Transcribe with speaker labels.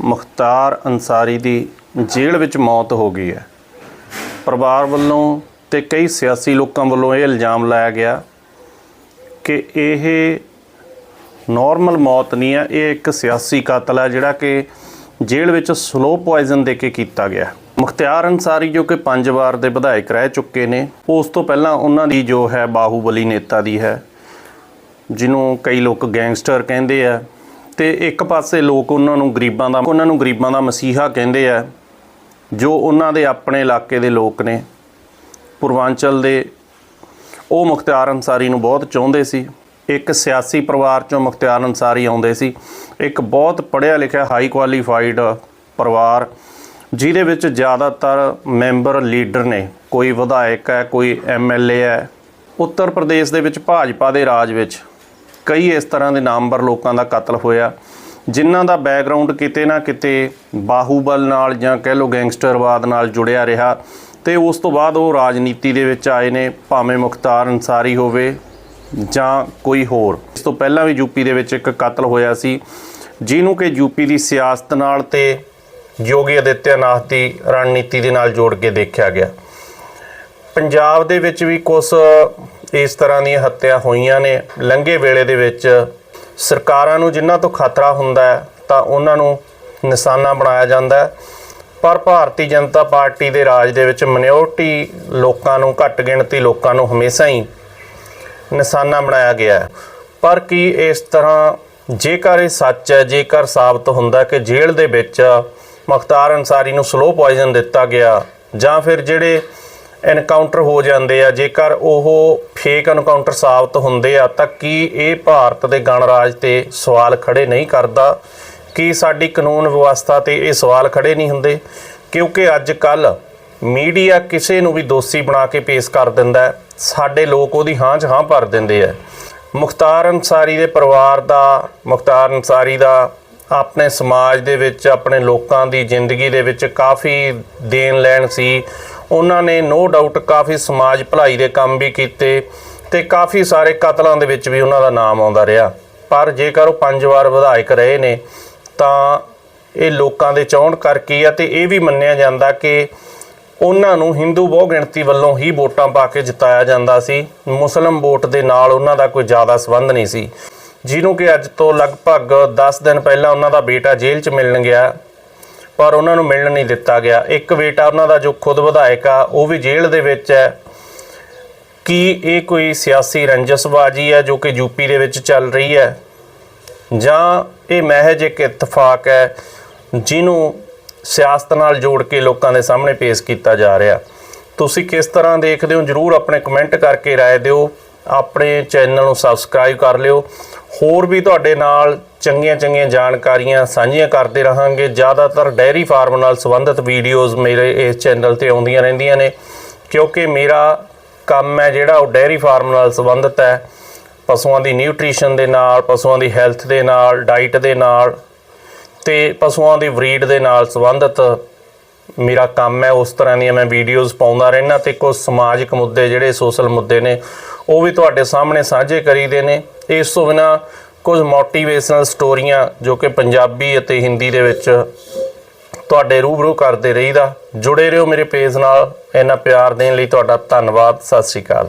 Speaker 1: ਮੁਖਤਾਰ ਅੰਸਾਰੀ ਦੀ ਜੇਲ੍ਹ ਵਿੱਚ ਮੌਤ ਹੋ ਗਈ ਹੈ। ਪਰਿਵਾਰ ਵੱਲੋਂ ਤੇ ਕਈ ਸਿਆਸੀ ਲੋਕਾਂ ਵੱਲੋਂ ਇਹ ਇਲਜ਼ਾਮ ਲਾਇਆ ਗਿਆ ਕਿ ਇਹ ਨਾਰਮਲ ਮੌਤ ਨਹੀਂ ਹੈ, ਇਹ ਇੱਕ ਸਿਆਸੀ ਕਤਲ ਹੈ ਜਿਹੜਾ ਕਿ ਜੇਲ੍ਹ ਵਿੱਚ ਸਲੋ ਪੋਇਜ਼ਨ ਦੇ ਕੇ ਕੀਤਾ ਗਿਆ ਮੁਖਤਿਆਰ ਅੰਸਾਰੀ ਜੋ ਕਿ ਪੰਜ ਵਾਰ ਦੇ ਵਿਧਾਇਕ ਰਹਿ ਚੁੱਕੇ ਨੇ, ਉਸ ਤੋਂ ਪਹਿਲਾਂ ਉਹਨਾਂ ਦੀ ਜੋ ਹੈ ਬਾਹੂਬਲੀ ਨੇਤਾ ਦੀ ਹੈ, ਜਿਹਨੂੰ ਕਈ ਲੋਕ ਗੈਂਗਸਟਰ ਕਹਿੰਦੇ ਆ ਤੇ ਇੱਕ ਪਾਸੇ ਲੋਕ ਉਹਨਾਂ ਨੂੰ ਗਰੀਬਾਂ ਦਾ, ਉਹਨਾਂ ਨੂੰ ਗਰੀਬਾਂ ਦਾ ਮਸੀਹਾ ਕਹਿੰਦੇ ਆ, ਜੋ ਉਹਨਾਂ ਦੇ ਆਪਣੇ ਇਲਾਕੇ ਦੇ ਲੋਕ ਨੇ। ਪੂਰਵਾਂਚਲ ਦੇ ਉਹ ਮੁਖਤਿਆਰ ਅੰਸਾਰੀ ਨੂੰ ਬਹੁਤ ਚਾਹੁੰਦੇ ਸੀ। ਇੱਕ ਸਿਆਸੀ ਪਰਿਵਾਰ ਚੋਂ ਮੁਖਤਿਆਰ ਅੰਸਾਰੀ ਆਉਂਦੇ ਸੀ। ਇੱਕ ਬਹੁਤ ਪੜ੍ਹਿਆ ਲਿਖਿਆ ਹਾਈ ਕੁਆਲੀਫਾਈਡ ਪਰਿਵਾਰ, ਜਿਹਦੇ ਵਿੱਚ ਜ਼ਿਆਦਾਤਰ ਮੈਂਬਰ ਲੀਡਰ ਨੇ। ਕੋਈ ਵਿਧਾਇਕ ਹੈ, ਕੋਈ ਐਮਐਲਏ ਹੈ। ਉੱਤਰ ਪ੍ਰਦੇਸ਼ ਦੇ ਵਿੱਚ ਭਾਜਪਾ ਦੇ ਰਾਜ ਵਿੱਚ ਕਈ ਇਸ ਤਰ੍ਹਾਂ ਦੇ ਨਾਮਵਰ ਲੋਕਾਂ ਦਾ ਕਤਲ ਹੋਇਆ। ਜਿਨ੍ਹਾਂ ਦਾ ਬੈਕਗ੍ਰਾਉਂਡ ਕਿਤੇ ਨਾ ਕਿਤੇ ਬਾਹੂਬਲ ਨਾਲ ਜਾਂ ਕਹਿ ਲਓ ਗੈਂਗਸਟਰਵਾਦ ਨਾਲ ਜੁੜਿਆ ਰਿਹਾ ਤੇ ਉਸ ਤੋਂ ਬਾਅਦ ਉਹ ਰਾਜਨੀਤੀ ਦੇ ਵਿੱਚ ਆਏ ਨੇ, ਭਾਵੇਂ ਮੁਖਤਾਰ ਅੰਸਾਰੀ ਹੋਵੇ ਜਾਂ ਕੋਈ ਹੋਰ। ਇਸ ਤੋਂ ਪਹਿਲਾਂ ਵੀ ਯੂਪੀ ਦੇ ਵਿੱਚ ਇੱਕ ਕਤਲ ਹੋਇਆ ਸੀ, ਜਿਹਨੂੰ ਕਿ ਯੂਪੀ ਦੀ ਸਿਆਸਤ ਨਾਲ ਤੇ ਯੋਗੀ ਆਦਿੱਤਿਆਨਾਥ ਦੀ ਰਣਨੀਤੀ ਦੇ ਨਾਲ ਜੋੜ ਕੇ ਦੇਖਿਆ ਗਿਆ। ਪੰਜਾਬ ਦੇ ਵਿੱਚ ਵੀ ਕੁਝ ਇਸ ਤਰ੍ਹਾਂ ਦੀਆਂ ਹੱਤਿਆ ਹੋਈਆਂ ਨੇ। ਲੰਘੇ ਵੇਲੇ ਦੇ ਵਿੱਚ ਸਰਕਾਰਾਂ ਨੂੰ ਜਿਨ੍ਹਾਂ ਤੋਂ ਖਤਰਾ ਹੁੰਦਾ ਹੈ, ਤਾਂ ਉਹਨਾਂ ਨੂੰ ਨਿਸ਼ਾਨਾ ਬਣਾਇਆ ਜਾਂਦਾ ਹੈ। ਪਰ ਭਾਰਤੀ ਜਨਤਾ ਪਾਰਟੀ ਦੇ ਰਾਜ ਦੇ ਵਿੱਚ ਮਿਨੋਰਟੀ ਲੋਕਾਂ ਨੂੰ, ਘੱਟ ਗਿਣਤੀ ਲੋਕਾਂ ਨੂੰ ਹਮੇਸ਼ਾ ਹੀ ਨਿਸ਼ਾਨਾ ਬਣਾਇਆ ਗਿਆ ਹੈ। ਪਰ ਕੀ ਇਸ ਤਰ੍ਹਾਂ ਜੇਕਰ ਇਹ ਸੱਚ ਹੈ, ਜੇਕਰ ਸਾਬਤ ਹੁੰਦਾ ਕਿ ਜੇਲ੍ਹ ਦੇ ਵਿੱਚ ਮੁਖਤਾਰ ਅੰਸਾਰੀ ਨੂੰ ਸਲੋ ਪੋਇਜ਼ਨ ਦਿੱਤਾ ਗਿਆ ਜਾਂ ਫਿਰ ਜਿਹੜੇ ਐਨਕਾਊਂਟਰ ਹੋ ਜਾਂਦੇ ਆ। ਜੇਕਰ ਉਹ ਫੇਕ ਐਨਕਾਊਂਟਰ ਸਾਬਤ ਹੁੰਦੇ ਆ, ਤਾਂ ਕੀ ਇਹ ਭਾਰਤ ਦੇ ਗਣਰਾਜ ਤੇ ਸਵਾਲ ਖੜੇ ਨਹੀਂ ਕਰਦਾ? ਕੀ ਸਾਡੀ ਕਾਨੂੰਨ ਵਿਵਸਥਾ ਤੇ ਇਹ ਸਵਾਲ ਖੜੇ ਨਹੀਂ ਹੁੰਦੇ? ਕਿਉਂਕਿ ਅੱਜ ਕੱਲ ਮੀਡੀਆ ਕਿਸੇ ਨੂੰ ਵੀ ਦੋਸ਼ੀ ਬਣਾ ਕੇ ਪੇਸ਼ ਕਰ ਦਿੰਦਾ ਸਾਡੇ ਲੋਕ ਉਹਦੀ ਹਾਂ 'ਚ ਹਾਂ ਭਰ ਦਿੰਦੇ ਆ। ਮੁਖਤਾਰ ਅੰਸਾਰੀ ਦੇ ਪਰਿਵਾਰ ਦਾ, ਮੁਖਤਾਰ ਅੰਸਾਰੀ ਦਾ ਆਪਣੇ ਸਮਾਜ ਦੇ ਵਿੱਚ, ਆਪਣੇ ਲੋਕਾਂ ਦੀ ਜ਼ਿੰਦਗੀ ਦੇ ਵਿੱਚ ਕਾਫੀ ਦੇਣ ਲੈਣ ਸੀ। ਉਹਨਾਂ ਨੇ ਨੋ ਡਾਊਟ ਕਾਫੀ ਸਮਾਜ ਭਲਾਈ ਦੇ ਕੰਮ ਵੀ ਕੀਤੇ ਤੇ ਕਾਫੀ ਸਾਰੇ ਕਤਲਾਂ ਦੇ ਵਿੱਚ ਵੀ ਉਹਨਾਂ ਦਾ ਨਾਮ ਆਉਂਦਾ ਰਿਹਾ। ਪਰ ਜੇਕਰ ਉਹ ਪੰਜ ਵਾਰ ਵਿਧਾਇਕ ਰਹੇ ਨੇ, ਤਾਂ ਇਹ ਲੋਕਾਂ ਦੇ ਚਾਹਣ ਕਰਕੇ ਆ ਤੇ ਇਹ ਵੀ ਮੰਨਿਆ ਜਾਂਦਾ ਕਿ ਉਹਨਾਂ ਨੂੰ ਹਿੰਦੂ ਬਹੁ ਗਿਣਤੀ ਵੱਲੋਂ ਹੀ ਵੋਟਾਂ ਪਾ ਕੇ ਜਿਤਾਇਆ ਜਾਂਦਾ ਸੀ। ਮੁਸਲਮ ਵੋਟ ਦੇ ਨਾਲ ਉਹਨਾਂ ਦਾ ਕੋਈ ਜ਼ਿਆਦਾ ਸੰਬੰਧ ਨਹੀਂ ਸੀ। ਜਿਹਨੂੰ ਕਿ ਅੱਜ ਤੋਂ ਲਗਭਗ 10 ਦਿਨ ਪਹਿਲਾਂ ਉਹਨਾਂ ਦਾ ਬੇਟਾ ਜੇਲ੍ਹ 'ਚ ਮਿਲਣ ਗਿਆ। ਪਰ ਉਹਨਾਂ ਨੂੰ ਮਿਲਣ ਨਹੀਂ ਦਿੱਤਾ ਗਿਆ ਇੱਕ ਬੇਟਾ ਉਹਨਾਂ ਦਾ ਜੋ ਖੁਦ ਵਿਧਾਇਕ ਆ ਉਹ ਵੀ ਜੇਲ੍ਹ ਦੇ ਵਿੱਚ ਹੈ ਕੀ ਇਹ ਕੋਈ ਸਿਆਸੀ ਰੰਜਸਬਾਜੀ ਹੈ ਜੋ ਕਿ ਯੂਪੀ ਦੇ ਵਿੱਚ ਚੱਲ ਰਹੀ ਹੈ ਜਾਂ ਇਹ ਮਹਿਜ ਇੱਕ ਇਤਫਾਕ ਹੈ ਜਿਹਨੂੰ ਸਿਆਸਤ ਨਾਲ ਜੋੜ ਕੇ ਲੋਕਾਂ ਦੇ ਸਾਹਮਣੇ ਪੇਸ਼ ਕੀਤਾ ਜਾ ਰਿਹਾ ਤੁਸੀਂ ਕਿਸ ਤਰ੍ਹਾਂ ਦੇਖਦੇ ਹੋ ਜਰੂਰ ਆਪਣੇ ਕਮੈਂਟ ਕਰਕੇ رائے ਦਿਓ ਆਪਣੇ ਚੈਨਲ ਨੂੰ ਸਬਸਕ੍ਰਾਈਬ ਕਰ ਲਿਓ। ਹੋਰ ਵੀ ਤੁਹਾਡੇ ਨਾਲ ਚੰਗੀਆਂ ਚੰਗੀਆਂ ਜਾਣਕਾਰੀਆਂ ਸਾਂਝੀਆਂ ਕਰਦੇ ਰਹਾਂਗੇ। ਜ਼ਿਆਦਾਤਰ ਡੈਰੀ ਫਾਰਮ ਨਾਲ ਸੰਬੰਧਿਤ ਵੀਡੀਓਜ਼ ਮੇਰੇ ਇਸ ਚੈਨਲ ਤੇ ਆਉਂਦੀਆਂ ਰਹਿੰਦੀਆਂ ਨੇ। ਕਿਉਂਕਿ ਮੇਰਾ ਕੰਮ ਹੈ ਜਿਹੜਾ ਉਹ ਡੈਰੀ ਫਾਰਮ ਨਾਲ ਸੰਬੰਧਿਤ ਹੈ। ਪਸ਼ੂਆਂ ਦੀ ਨਿਊਟ੍ਰੀਸ਼ਨ ਦੇ ਨਾਲ, ਪਸ਼ੂਆਂ ਦੀ ਹੈਲਥ ਦੇ ਨਾਲ ਡਾਈਟ ਦੇ ਨਾਲ ਤੇ ਪਸ਼ੂਆਂ ਦੀ ਬਰੀਡ ਦੇ ਨਾਲ ਸੰਬੰਧਿਤ ਮੇਰਾ ਕੰਮ ਹੈ। ਉਸ ਤਰ੍ਹਾਂ ਦੀਆਂ ਮੈਂ ਵੀਡੀਓਜ਼ ਪਾਉਂਦਾ ਰਹਿਣਾ ਤੇ ਕੁਝ ਸਮਾਜਿਕ ਮੁੱਦੇ ਜਿਹੜੇ ਸੋਸ਼ਲ ਮੁੱਦੇ ਨੇ ਉਹ ਵੀ ਤੁਹਾਡੇ ਸਾਹਮਣੇ ਸਾਂਝੇ ਕਰੀਦੇ ਨੇ। ਇਸ ਤੋਂ ਬਿਨਾ ਕੁਝ ਮੋਟੀਵੇਸ਼ਨਲ ਸਟੋਰੀਆਂ ਜੋ ਕਿ ਪੰਜਾਬੀ ਅਤੇ ਹਿੰਦੀ ਦੇ ਵਿੱਚ ਤੁਹਾਡੇ ਰੂਬਰੂ ਕਰਦੇ ਰਹੀਦਾ। ਜੁੜੇ ਰਹੋ ਮੇਰੇ ਪੇਜ ਨਾਲ। ਇੰਨਾ ਪਿਆਰ ਦੇਣ ਲਈ ਤੁਹਾਡਾ ਧੰਨਵਾਦ। ਸਤਿ ਸ਼੍ਰੀ ਅਕਾਲ।